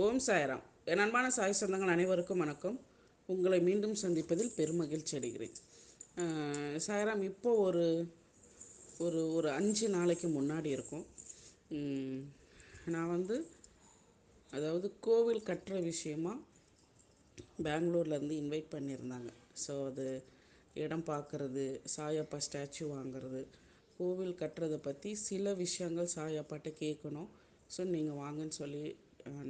ஓம் சாய்ராம். என் அன்பான சாய் சொந்தங்கள் அனைவருக்கும் வணக்கம். உங்களை மீண்டும் சந்திப்பதில் பெருமகிழ்ச்சி அடைகிறேன். சாய்ராம் இப்போ ஒரு ஒரு ஒரு அஞ்சு நாளைக்கு முன்னாடி இருக்கும். நான் வந்து அதாவது கோவில் கட்டுற விஷயமா பெங்களூர்லேருந்து இன்வைட் பண்ணியிருந்தாங்க. ஸோ அது இடம் பார்க்குறது சாயப்பா ஸ்டாச்சு வாங்குறது கோவில் கட்டுறதை பற்றி சில விஷயங்கள் சாயப்பாட்ட கேட்கணும் ஸோ நீங்கள் வாங்கன்னு சொல்லி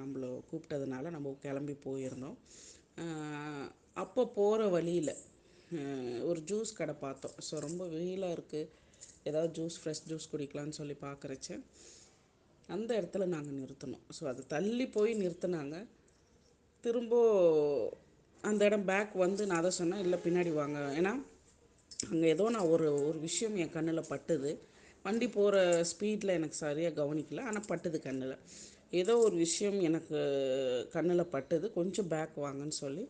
நம்மள கூப்பிட்டதுனால நம்ம கிளம்பி போயிருந்தோம். அப்போ போகிற வழியில் ஒரு ஜூஸ் கடை பார்த்தோம். ஸோ ரொம்ப வெயிலாக இருக்குது ஏதாவது ஜூஸ் ஃப்ரெஷ் ஜூஸ் குடிக்கலாம்னு சொல்லி பார்க்குறச்ச அந்த இடத்துல நாங்கள் நிறுத்தினோம். ஸோ அது தள்ளி போய் நிறுத்தினாங்க. திரும்ப அந்த இடம் பேக் வந்து நான் அதை சொன்னேன் இல்லை பின்னாடி வாங்க. ஏன்னா அங்கே ஏதோ நான் ஒரு ஒரு விஷயம் என் கண்ணில் பட்டுது. வண்டி போகிற ஸ்பீடில் எனக்கு சரியாக கவனிக்கல. ஆனால் பட்டுது கண்ணில். ஏதோ ஒரு விஷயம் எனக்கு கண்ணில் பட்டுது. கொஞ்சம் பேக் வாங்கன்னு சொல்லி.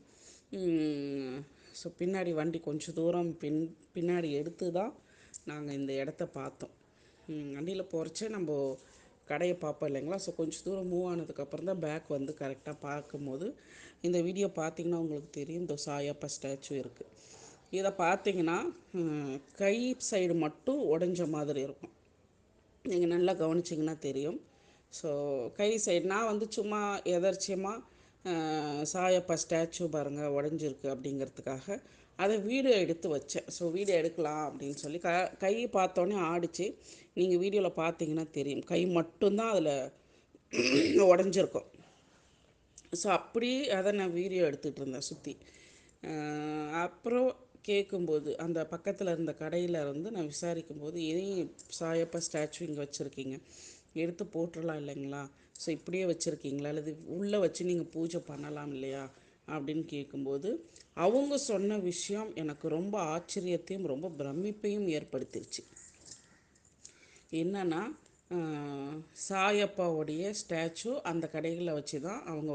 ஸோ பின்னாடி வண்டி கொஞ்சம் தூரம் பின் பின்னாடி எடுத்து தான் நாங்கள் இந்த இடத்த பார்த்தோம். வண்டியில் போகிறச்சே நம்ம கடையை பார்ப்போம் இல்லைங்களா? ஸோ கொஞ்சம் தூரம் மூவ் ஆனதுக்கப்புறம் தான் பேக் வந்து கரெக்டாக பார்க்கும்போது இந்த வீடியோ பார்த்தீங்கன்னா உங்களுக்கு தெரியும். இந்த சாயப்பா ஸ்டாச்சு இருக்குது இதை பார்த்தீங்கன்னா கை சைடு மட்டும் உடஞ்ச மாதிரி இருக்கும். நீங்கள் நல்லா கவனிச்சிங்கன்னா தெரியும். ஸோ கை சைடு நான் வந்து சும்மா எதர்ச்சியமாக சாயப்பா ஸ்டாச்சு பாருங்கள் உடஞ்சிருக்கு அப்படிங்கிறதுக்காக அதை வீடியோ எடுத்து வச்சேன். ஸோ வீடியோ எடுக்கலாம் அப்படின்னு சொல்லி க கை பார்த்தோன்னே ஆடிச்சு. நீங்கள் வீடியோவில் பார்த்தீங்கன்னா தெரியும். கை மட்டும்தான் அதில் உடஞ்சிருக்கும். ஸோ அப்படி அதை நான் வீடியோ எடுத்துகிட்டு இருந்தேன் சுற்றி அப்புறம் கேட்கும்போது அந்த பக்கத்தில் இருந்த கடையில் இருந்து நான் விசாரிக்கும்போது ஏன் சாயப்பா ஸ்டாச்சு இங்கே வச்சுருக்கீங்க. எடுத்து போட்டுடலாம் இல்லைங்களா? ஸோ இப்படியே வச்சுருக்கீங்களா? அல்லது உள்ளே வச்சு நீங்கள் பூஜை பண்ணலாம் இல்லையா? அப்படின்னு கேட்கும்போது அவங்க சொன்ன விஷயம் எனக்கு ரொம்ப ஆச்சரியத்தையும் ரொம்ப பிரமிப்பையும் ஏற்படுத்திருச்சு. என்னென்னா சாயப்பாவுடைய ஸ்டாச்சு அந்த கடைகளில் வச்சு தான் அவங்க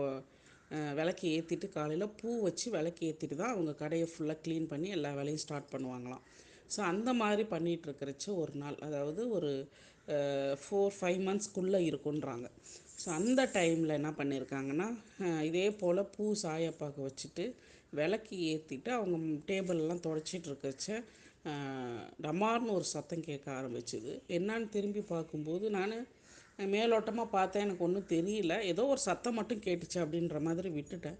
விளக்கி விளக்கு ஏற்றிட்டு காலையில் பூ வச்சு விளக்கு ஏற்றிட்டு தான் அவங்க கடையை ஃபுல்லாக க்ளீன் பண்ணி எல்லா வேலையும் ஸ்டார்ட் பண்ணுவாங்களாம். ஸோ அந்த மாதிரி பண்ணிட்டு ஒரு நாள். அதாவது ஒரு ஃபோர் ஃபைவ் மந்த்ஸ்க்குள்ளே இருக்குன்றாங்க. ஸோ அந்த டைமில் என்ன பண்ணியிருக்காங்கன்னா இதே போல் பூ சாயப்பாக்கு வச்சுட்டு விளக்கு ஏற்றிட்டு அவங்க டேபிள்லாம் துடைச்சிட்டு இருக்கச்ச டமார்னு ஒரு சத்தம் கேட்க ஆரம்பிச்சுது. என்னான்னு திரும்பி பார்க்கும்போது நான் மேலோட்டமாக பார்த்தேன் எனக்கு ஒன்றும் தெரியல. ஏதோ ஒரு சத்தம் மட்டும் கேட்டுச்சு அப்படின்ற மாதிரி விட்டுட்டேன்.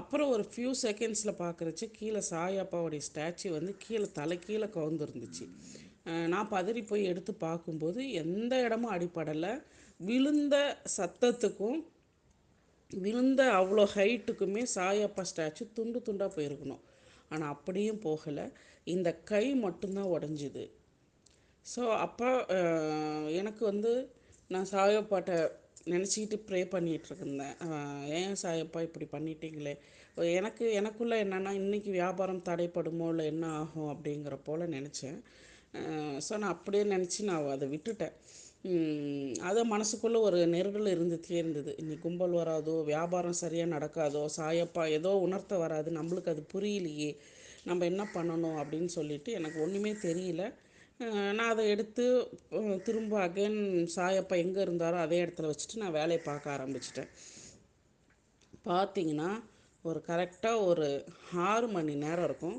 அப்புறம் ஒரு ஃபியூ செகண்ட்ஸில் பார்க்குறச்சு கீழே சாயப்பாவுடைய ஸ்டாச்சு வந்து கீழே தலை கீழே கவுந்துருந்துச்சு. நான் பதறி போய் எடுத்து பார்க்கும்போது எந்த இடமும் அடிப்படலை விழுந்த சத்தத்துக்கும் விழுந்த அவ்வளோ ஹைட்டுக்குமே சாயப்பா ஸ்டாச்சு துண்டு துண்டாக போயிருக்கணும். ஆனால் அப்படியும் போகலை. இந்த கை மட்டும்தான் உடஞ்சிது. ஸோ அப்போ எனக்கு வந்து நான் சாயப்பாட்டை நினச்சிக்கிட்டு ப்ரே பண்ணிகிட்டு இருந்தேன். ஏன் சாயப்பா இப்படி பண்ணிட்டீங்களே? எனக்கு எனக்குள்ளே என்னென்னா இன்றைக்கி வியாபாரம் தடைப்படுமோ இல்லை என்ன ஆகும் அப்படிங்கிற போல் நினச்சேன். ஸோ நான் அப்படியே நினச்சி நான் அதை விட்டுட்டேன். அது மனசுக்குள்ளே ஒரு நெருடல் இருந்துகிட்டே இருந்தது. இனி கும்பல் வராதோ வியாபாரம் சரியாக நடக்காதோ சாயப்பா ஏதோ உணர்த்த வராது. நம்மளுக்கு அது புரியலையே. நம்ம என்ன பண்ணணும் அப்படின்னு சொல்லிட்டு எனக்கு ஒன்றுமே தெரியல. நான் அதை எடுத்து திரும்ப அகைன் சாயப்பா எங்கே இருந்தாரோ அதே இடத்துல வச்சுட்டு நான் வேலையை பார்க்க ஆரம்பிச்சிட்டேன். பார்த்தீங்கன்னா ஒரு கரெக்டாக ஒரு ஆறு மணி நேரம் இருக்கும்.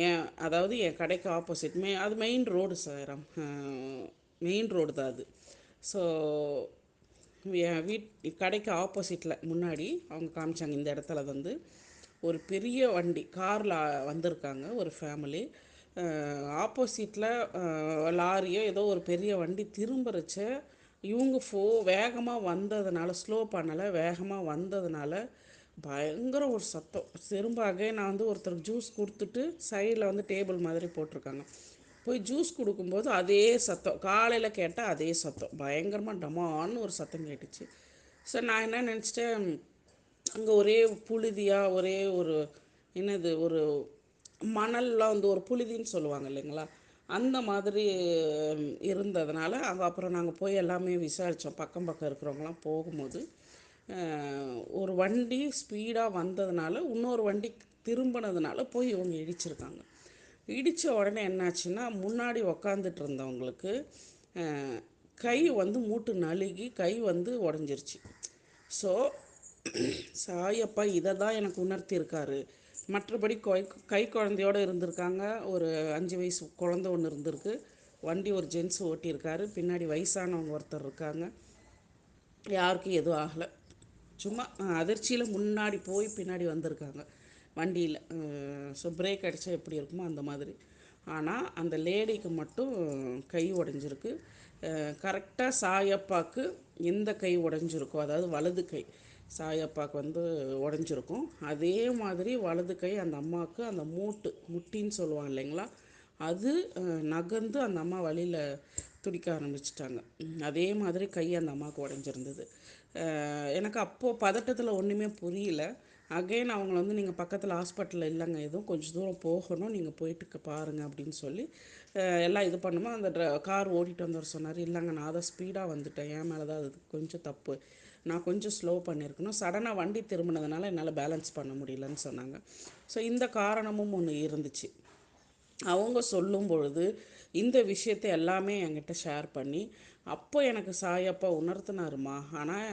என் அதாவது என் கடைக்கு ஆப்போசிட் மெ அது main road sir main road தான் அது. ஸோ என் வீட் கடைக்கு ஆப்போசிட்டில் முன்னாடி அவங்க காமிச்சாங்க இந்த இடத்துல வந்து ஒரு பெரிய வண்டி காரில் வந்திருக்காங்க ஒரு ஃபேமிலி ஆப்போசிட்டில் லாரியோ ஏதோ ஒரு பெரிய வண்டி திரும்புறச்ச இவங்க ஃபோ வேகமாக வந்ததுனால ஸ்லோ பண்ணலை வேகமாக வந்ததுனால பயங்கர ஒரு சத்தம். திரும்ப நான் வந்து ஒருத்தருக்கு ஜூஸ் கொடுத்துட்டு சைடில் வந்து டேபிள் மாதிரி போட்டிருக்காங்க. போய் ஜூஸ் கொடுக்கும்போது அதே சத்தம். காலையில் கேட்டால் அதே சத்தம். பயங்கரமாக டமான்னு ஒரு சத்தம் கேட்டுச்சு. ஸோ நான் என்ன நினச்சிட்டேன்? அங்கே ஒரே புழுதியாக ஒரே ஒரு என்னது ஒரு மணல்லாம் வந்து ஒரு புழுதின்னு சொல்லுவாங்க இல்லைங்களா? அந்த மாதிரி இருந்ததுனால அங்கே அப்புறம் நாங்கள் போய் எல்லாமே விசாரித்தோம் பக்கம் பக்கம் இருக்கிறவங்களாம் போகும்போது ஒரு வண்டி ஸ்பீடாக வந்ததுனால இன்னொரு வண்டி திரும்பினதுனால போய் இவங்க இடிச்சிருக்காங்க. இடித்த உடனே என்னாச்சுன்னா முன்னாடி உக்காந்துட்டு இருந்தவங்களுக்கு கை வந்து மூட்டு நழுகி கை வந்து உடஞ்சிருச்சு. ஸோ சாயப்பா இதை தான் எனக்கு உணர்த்தியிருக்காரு மற்றபடி கொய் கை குழந்தையோடு இருந்திருக்காங்க. ஒரு அஞ்சு வயசு குழந்த ஒன்று இருந்திருக்கு. வண்டி ஒரு ஜென்ஸ் ஓட்டியிருக்காரு. பின்னாடி வயசானவங்க ஒருத்தர் இருக்காங்க. யாருக்கும் எதுவும் ஆகலை. சும்மா அதிர்ச்சியில் முன்னாடி போய் பின்னாடி வந்திருக்காங்க. வண்டியில் ஸோ பிரேக் அடித்தா எப்படி இருக்குமோ அந்த மாதிரி. ஆனால் அந்த லேடிக்கு மட்டும் கை உடஞ்சிருக்கு. கரெக்டாக சாயப்பாக்கு எந்த கை உடஞ்சிருக்கோ அதாவது வலது கை சாயப்பாக்கு வந்து உடஞ்சிருக்கும். அதே மாதிரி வலது கை அந்த அம்மாவுக்கு அந்த மூட்டு முட்டின்னு சொல்லுவாங்க இல்லைங்களா? அது நகர்ந்து அந்த அம்மா வழியில் துடிக்க ஆரம்பிச்சிட்டாங்க. அதே மாதிரி கை அந்த அம்மாவுக்கு உடஞ்சிருந்தது. எனக்கு அப்போது பதட்டத்தில் ஒன்றுமே புரியல. அகெயின் அவங்கள வந்து நீங்கள் பக்கத்தில் ஹாஸ்பிட்டலில் இல்லைங்க. எதுவும் கொஞ்சம் தூரம் போகணும். நீங்கள் போயிட்டு பாருங்கள் அப்படின்னு சொல்லி எல்லாம் இது பண்ணுமோ அந்த ட்ர கார் ஓட்டிகிட்டு வந்தவர் சொன்னார் இல்லைங்க நான் அதை ஸ்பீடாக வந்துட்டேன். என் மேலே தான் அது கொஞ்சம் தப்பு. நான் கொஞ்சம் ஸ்லோ பண்ணியிருக்கணும் சடனாக வண்டி திரும்பினதுனால என்னால் பேலன்ஸ் பண்ண முடியலன்னு சொன்னாங்க. ஸோ இந்த காரணமும் ஒன்று இருந்துச்சு. அவங்க சொல்லும் பொழுது இந்த விஷயத்தை எல்லாமே என்கிட்ட ஷேர் பண்ணி அப்போ எனக்கு சாயப்பா உணர்த்தினாருமா ஆனால்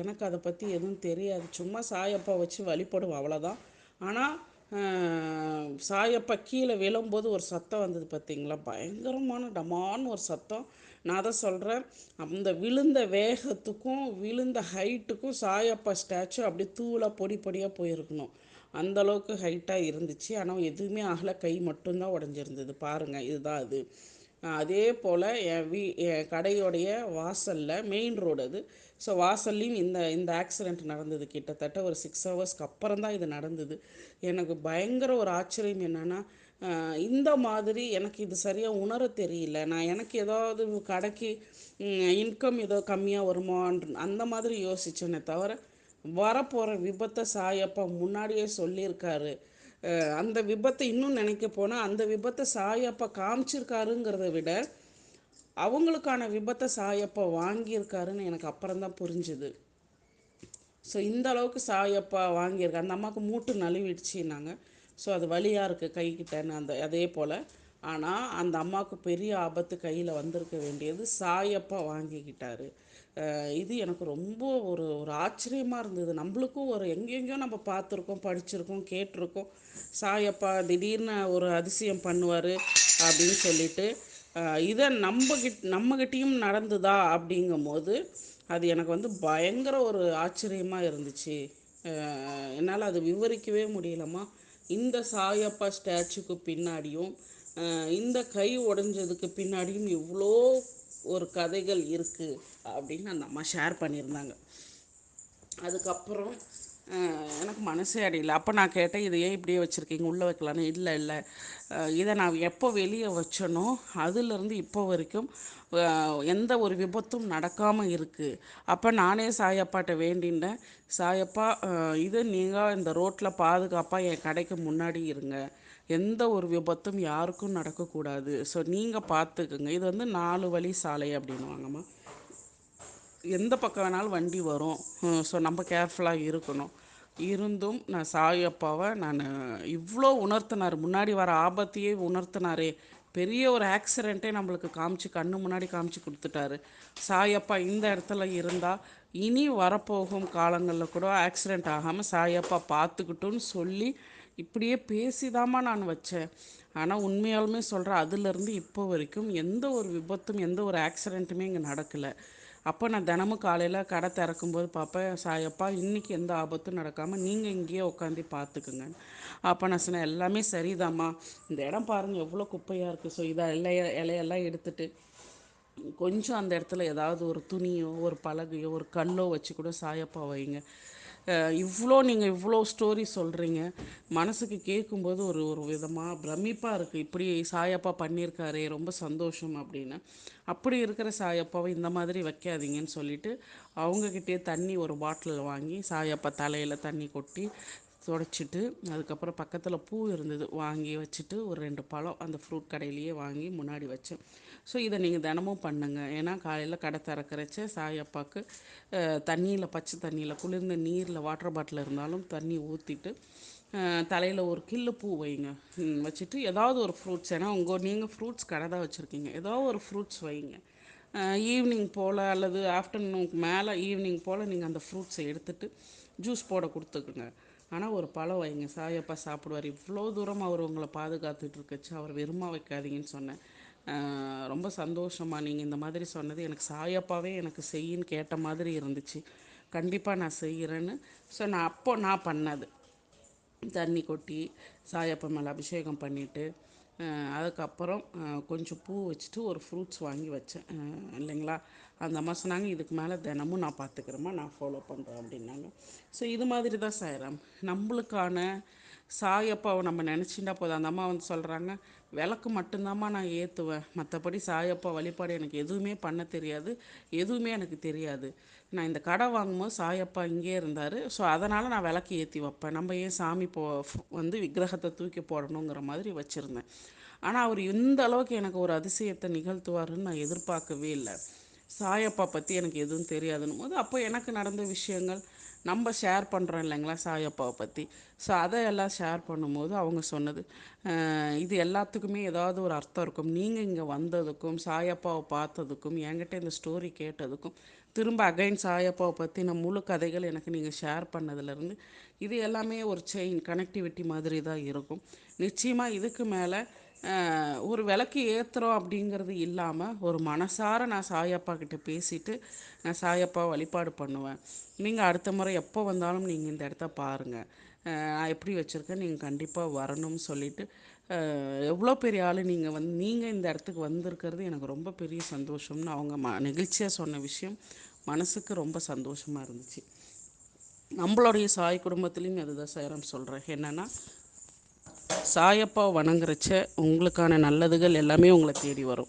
எனக்கு அதை பற்றி எதுவும் தெரியாது. சும்மா சாயப்பா வச்சு வழிபடுவோம் அவ்வளோதான் ஆனால் சாயப்பா கீழே விழும்போது ஒரு சத்தம் வந்தது பார்த்தீங்களா பயங்கரமான டமான்னு ஒரு சத்தம். நான் அதை சொல்கிறேன் அந்த விழுந்த வேகத்துக்கும் விழுந்த ஹைட்டுக்கும் சாயப்பா ஸ்டாச்சு அப்படியே தூளாக பொடி பொடியாக போயிருக்கணும். அந்தளவுக்கு ஹைட்டாக இருந்துச்சு. ஆனால் எதுவுமே ஆகலை. கை மட்டும்தான் உடஞ்சிருந்தது. பாருங்கள் இதுதான் அது. அதே போல் என் வீ என் கடையோடைய வாசலில் மெயின் ரோடு அது. ஸோ வாசல்லையும் இந்த இந்த ஆக்சிடெண்ட் நடந்தது கிட்டத்தட்ட ஒரு சிக்ஸ் ஹவர்ஸ்க்கு அப்புறம் தான் இது நடந்தது. எனக்கு பயங்கர ஒரு ஆச்சரியம் என்னென்னா இந்த மாதிரி எனக்கு இது சரியாக உணர தெரியல. நான் எனக்கு ஏதாவது கடைக்கு இன்கம் ஏதோ கம்மியாக வருமான் அந்த மாதிரி யோசிச்சேனே தவிர வரப்போகிற விபத்தை சாயப்பா முன்னாடியே சொல்லியிருக்காரு. அந்த விபத்தை இன்னும் நினைக்க போனால் அந்த விபத்தை சாயப்பா காமிச்சிருக்காருங்கிறத விட அவங்களுக்கான விபத்தை சாயப்பா வாங்கியிருக்காருன்னு எனக்கு அப்புறம் தான் புரிஞ்சுது. ஸோ இந்த அளவுக்கு சாயப்பா வாங்கியிருக்கேன் அந்த அம்மாவுக்கு மூட்டு நழுவிடுச்சுன்னாங்க. ஸோ அது வழியாக இருக்குது கைக்கிட்டேன்னு அந்த அதே போல். ஆனால் அந்த அம்மாவுக்கு பெரிய ஆபத்து கையில் வந்திருக்க வேண்டியது சாயப்பா வாங்கிக்கிட்டார். இது எனக்கு ரொம்ப ஒரு ஒரு ஆச்சரியமாக இருந்தது. நம்மளுக்கும் ஒரு எங்கெங்கேயோ நம்ம பார்த்துருக்கோம் படிச்சிருக்கோம் கேட்டிருக்கோம். சாயப்பா திடீர்னு ஒரு அதிசயம் பண்ணுவார் அப்படின்னு சொல்லிட்டு இதை நம்மகிட் நம்மகிட்டேயும் நடந்துதா அப்படிங்கும்போது அது எனக்கு வந்து பயங்கர ஒரு ஆச்சரியமாக இருந்துச்சு. என்னால் அது விவரிக்கவே முடியலம்மா. இந்த சாயப்பா ஸ்டாச்சுக்கு பின்னாடியும் இந்த கை உடஞ்சதுக்கு பின்னாடியும் இவ்வளோ ஒரு கதைகள் இருக்குது அப்படின்னு அந்த அம்மா ஷேர் பண்ணியிருந்தாங்க. அதுக்கப்புறம் எனக்கு மனசே அடையில. அப்போ நான் கேட்டேன் இதை ஏன் இப்படியே வச்சுருக்கீங்க? உள்ளே வைக்கலான்னு? இல்லை இல்லை. இதை நான் எப்போ வெளியே வச்சனோ அதுலேருந்து இப்போ வரைக்கும் எந்த ஒரு விபத்தும் நடக்காமல் இருக்குது அப்போ நானே சாயப்பாட்ட வேண்டின்றேன் சாயப்பா இது நீங்கள் இந்த ரோட்டில் பாதுகாப்பாக என் கடைக்கு முன்னாடி இருங்க. எந்த ஒரு விபத்தும் யாருக்கும் நடக்கக்கூடாது. ஸோ நீங்கள் பார்த்துக்குங்க இது வந்து நாலு வழி சாலை அப்படின்வாங்கம்மா எந்த பக்கம் வேணாலும் வண்டி வரும். ஸோ நம்ம கேர்ஃபுல்லாக இருக்கணும். இருந்தும் நான் சாயப்பாவை நான் இவ்வளோ உணர்த்தினார். முன்னாடி வர ஆபத்தையே உணர்த்தினாரே. பெரிய ஒரு ஆக்சிடெண்ட்டே நம்மளுக்கு காமிச்சு கண்ணு முன்னாடி காமிச்சு கொடுத்துட்டாரு. சாயப்பா இந்த இடத்துல இருந்தால் இனி வரப்போகும் காலங்களில் கூட ஆக்சிடெண்ட் ஆகாமல் சாயப்பா பார்த்துக்கிட்டோன்னு சொல்லி இப்படியே பேசிதாம்மா நான் வச்சேன். ஆனால் உண்மையாலுமே சொல்கிறேன் அதுலேருந்து இப்போ வரைக்கும் எந்த ஒரு விபத்தும் எந்த ஒரு ஆக்சிடெண்ட்டுமே இங்கே நடக்கலை. அப்போ நான் தினமும் காலையில் கடை திறக்கும்போது பார்ப்பேன் சாயப்பா இன்றைக்கி எந்த ஆபத்தும் நடக்காமல் நீங்கள் இங்கேயே உட்காந்து பார்த்துக்குங்க. அப்போ நான் சொன்னேன் எல்லாமே சரிதாம்மா. இந்த இடம் பாருங்கள் எவ்வளோ குப்பையாக இருக்குது ஸோ இதை இலைய இலையெல்லாம் எடுத்துட்டு கொஞ்சம் அந்த இடத்துல ஏதாவது ஒரு துணியோ ஒரு பலகையோ ஒரு கல்லோ வச்சு கூட சாயப்பா வைங்க. இவ்வளோ நீங்கள் இவ்வளோ ஸ்டோரி சொல்கிறீங்க மனசுக்கு கேட்கும்போது ஒரு ஒரு விதமாக பிரமிப்பாக இருக்குது இப்படி சாயப்பா பண்ணியிருக்காரே ரொம்ப சந்தோஷம் அப்படின்னு. அப்படி இருக்கிற சாயப்பாவை இந்த மாதிரி வைக்காதீங்கன்னு சொல்லிட்டு அவங்கக்கிட்டே தண்ணி ஒரு பாட்டிலில் வாங்கி சாயப்பா தலையில் தண்ணி கொட்டி துடைச்சிட்டு அதுக்கப்புறம் பக்கத்தில் பூ இருந்தது வாங்கி வச்சுட்டு ஒரு ரெண்டு பழம் அந்த ஃப்ரூட் கடையிலையே வாங்கி முன்னாடி வச்சேன். ஸோ இதை நீங்கள் தினமும் பண்ணுங்கள் ஏன்னா காலையில் கடை திறக்கிறச்ச சாயப்பாக்கு தண்ணியில் பச்சை தண்ணியில் குளிர்ந்த நீரில் வாட்டர் பாட்டில் இருந்தாலும் தண்ணி ஊற்றிட்டு தலையில் ஒரு கில்லு பூ வைங்க. வச்சுட்டு ஏதாவது ஒரு ஃப்ரூட்ஸ் ஏன்னா உங்கள் நீங்கள் ஃப்ரூட்ஸ் கடை தான் வச்சுருக்கீங்க. ஏதாவது ஒரு ஃப்ரூட்ஸ் வைங்க. ஈவினிங் போல் அல்லது ஆஃப்டர்நூனுக்கு மேலே ஈவினிங் போல் நீங்கள் அந்த ஃப்ரூட்ஸை எடுத்துகிட்டு ஜூஸ் போட கொடுத்துக்குங்க. ஆனால் ஒரு பழம் வைங்க. சாயப்பா சாப்பிடுவார். இவ்வளோ தூரம் அவர் உங்களை பாதுகாத்துட்டு இருக்கச்சு. அவர் வெறுமா வைக்காதீங்கன்னு சொன்னேன். ரொம்ப சந்தோஷமா நீங்கள் இந்த மாதிரி சொன்னது. எனக்கு சாயப்பாவே எனக்கு செய்யின்னு கேட்ட மாதிரி இருந்துச்சு. கண்டிப்பாக நான் செய்கிறேன்னு ஸோ நான் அப்போ நான் பண்ணது. தண்ணி கொட்டி சாயப்பா மேலே அபிஷேகம் பண்ணிவிட்டு அதுக்கப்புறம் கொஞ்சம் பூ வச்சுட்டு ஒரு ஃப்ரூட்ஸ் வாங்கி வச்சேன். இல்லைங்களா? அந்த அம்மா சொன்னாங்க இதுக்கு மேலே தினமும் நான் பார்த்துக்கிறேம்மா நான் ஃபாலோ பண்ணுறேன் அப்படின்னாங்க. ஸோ இது மாதிரி தான் சாயிராம் நம்மளுக்கான சாயப்பாவை நம்ம நினச்சிட்டா போதும். அந்த அம்மா வந்து சொல்கிறாங்க விளக்கு மட்டும்தாம்மா நான் ஏற்றுவேன் மற்றபடி சாயப்பா வழிபாடு எனக்கு எதுவுமே பண்ண தெரியாது. எதுவுமே எனக்கு தெரியாது. நான் இந்த கடை வாங்கும்போது சாயப்பா இங்கே இருந்தார். ஸோ அதனால் நான் விளக்கு ஏற்றி வைப்பேன். நம்ம ஏன் சாமி போ வந்து விக்கிரகத்தை தூக்கி போடணுங்கிற மாதிரி வச்சுருந்தேன். ஆனால் அவர் இந்த அளவுக்கு எனக்கு ஒரு அதிசயத்தை நிகழ்த்துவாருன்னு நான் எதிர்பார்க்கவே இல்லை. சாயப்பா பற்றி எனக்கு எதுவும் தெரியாதுன்னும் போது அப்போ எனக்கு நடந்த விஷயங்கள் நம்ம ஷேர் பண்ணுறோம் இல்லைங்களா சாயப்பாவை பற்றி ஸோ அதை எல்லாம் ஷேர் பண்ணும்போது அவங்க சொன்னது இது எல்லாத்துக்குமே ஏதாவது ஒரு அர்த்தம் இருக்கும். நீங்கள் இங்கே வந்ததுக்கும் சாயப்பாவை பார்த்ததுக்கும் என்கிட்ட இந்த ஸ்டோரி கேட்டதுக்கும் திரும்ப அகைன் சாயப்பாவை பற்றி நான் முழு கதைகள் எனக்கு நீங்கள் ஷேர் பண்ணதுலேருந்து இது எல்லாமே ஒரு செயின் கனெக்டிவிட்டி மாதிரி தான் இருக்கும். நிச்சயமாக இதுக்கு மேலே ஒரு விளக்கு ஏற்றுறோம் அப்படிங்கிறது இல்லாமல் ஒரு மனசார நான் சாயப்பா கிட்ட பேசிட்டு நான் சாயப்பா வழிபாடு பண்ணுவேன். நீங்கள் அடுத்த முறை எப்போ வந்தாலும் நீங்கள் இந்த இடத்த பாருங்கள் நான் எப்படி வச்சுருக்கேன் நீங்கள் கண்டிப்பாக வரணும்னு சொல்லிட்டு எவ்வளோ பெரிய ஆள் நீங்கள் வந்து நீங்கள் இந்த இடத்துக்கு வந்திருக்கிறது எனக்கு ரொம்ப பெரிய சந்தோஷம்னு அவங்க ம நெகிழ்ச்சியாக சொன்ன விஷயம் மனசுக்கு ரொம்ப சந்தோஷமாக இருந்துச்சு. நம்மளுடைய சாய் குடும்பத்துலேயும் அதுதான் சேரம் சொல்கிறேன் என்னென்னா சாயப்பா வணங்குறச்ச உங்களுக்கான நல்லதுகள் எல்லாமே உங்களை தேடி வரும்.